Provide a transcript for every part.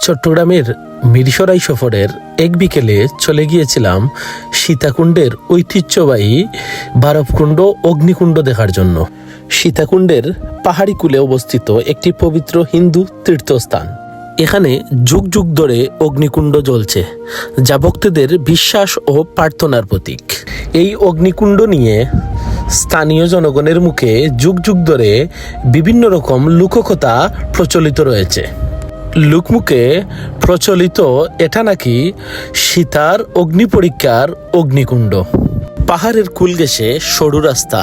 চট্টগ্রামের মিরসরাই সফরের এক বিকেলে চলে গিয়েছিলাম সীতাকুণ্ডের ঐতিহ্যবাহী বারবকুণ্ড অগ্নিকুণ্ড দেখার জন্য। সীতাকুণ্ডের পাহাড়ি কূলে অবস্থিত একটি পবিত্র হিন্দু তীর্থস্থান। এখানে যুগ যুগ ধরে অগ্নিকুণ্ড জ্বলছে, যা ভক্তদের বিশ্বাস ও প্রার্থনার প্রতীক। এই অগ্নিকুণ্ড নিয়ে স্থানীয় জনগণের মুখে যুগ যুগ ধরে বিভিন্ন রকম লোককথা প্রচলিত রয়েছে। লোকমুখে প্রচলিত এটা নাকি সীতার অগ্নি পরীক্ষার অগ্নিকুণ্ড। পাহাড়ের কুল গেছে সরু রাস্তা,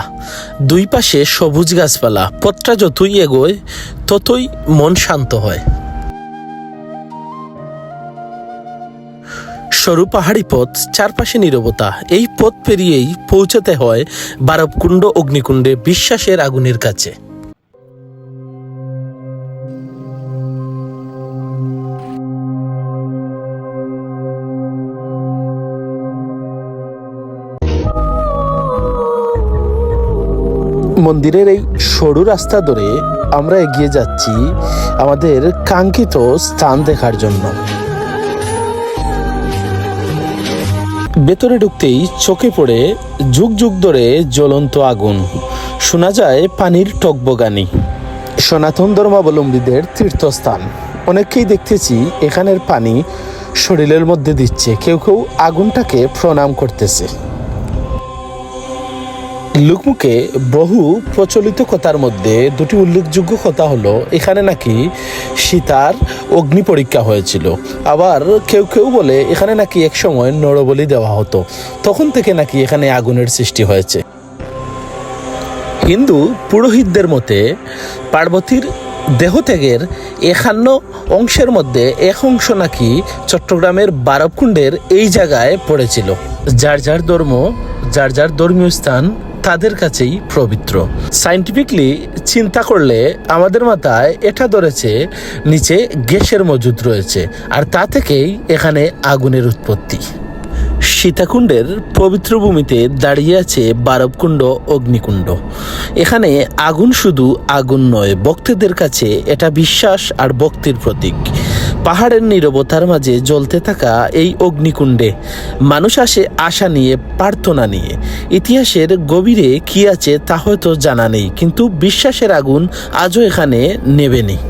দুই পাশে সবুজ গাছপালা পথটা যতই এগোয়, ততই মন শান্ত হয়। সরু পাহাড়ি পথ, চারপাশে নীরবতা, এই পথ পেরিয়েই পৌঁছাতে হয় বারবকুণ্ড অগ্নিকুণ্ডে বিশ্বাসের আগুনের কাছে। মন্দিরের এই সরু রাস্তা ধরে আমরা এগিয়ে যাচ্ছি আমাদের কাঙ্ক্ষিত স্থান দেখার জন্য। ভেতরে ঢুকতেই চোখে পড়ে যুগ যুগ ধরে জ্বলন্ত আগুন। শোনা যায় পানির টকবগানি। সনাতন ধর্মাবলম্বীদের তীর্থস্থান। অনেককেই দেখতেছি এখানের পানি শরীরের মধ্যে দিচ্ছে। কেউ কেউ আগুনটাকে প্রণাম করতেছে। লোকমুখে বহু প্রচলিত কথার মধ্যে দুটি উল্লেখযোগ্য কথা হলো, এখানে নাকি সীতার অগ্নি পরীক্ষা হয়েছিল। আবার কেউ কেউ বলে এখানে নাকি এক সময় নরবলি দেওয়া হতো। তখন থেকে নাকি এখানে আগুনের সৃষ্টি হয়েছে। হিন্দু পুরোহিতদের মতে পার্বতীর দেহত্যাগের একান্ন অংশের মধ্যে এক অংশ নাকি চট্টগ্রামের বারবকুণ্ডের এই জায়গায় পড়েছিল। যার যার ধর্ম, যার যার ধর্মীয় স্থান তাদের কাছেই পবিত্র। সাইন্টিফিকলি চিন্তা করলে আমাদের মাথায় এটা ধরেছে, নিচে গ্যাসের মজুদ রয়েছে, আর তা থেকেই এখানে আগুনের উৎপত্তি। সীতাকুণ্ডের পবিত্র ভূমিতে দাঁড়িয়ে আছে বারবকুণ্ড অগ্নিকুণ্ড। এখানে আগুন শুধু আগুন নয়, ভক্তদের কাছে এটা বিশ্বাস আর ভক্তির প্রতীক। পাহাড়ের নিরবতার মাঝে জ্বলতে থাকা এই অগ্নিকুণ্ডে মানুষ আসে আশা নিয়ে, প্রার্থনা নিয়ে। ইতিহাসের গভীরে কি আছে তা হয়তো জানা নেই, কিন্তু বিশ্বাসের আগুন আজও এখানে নেবে নেই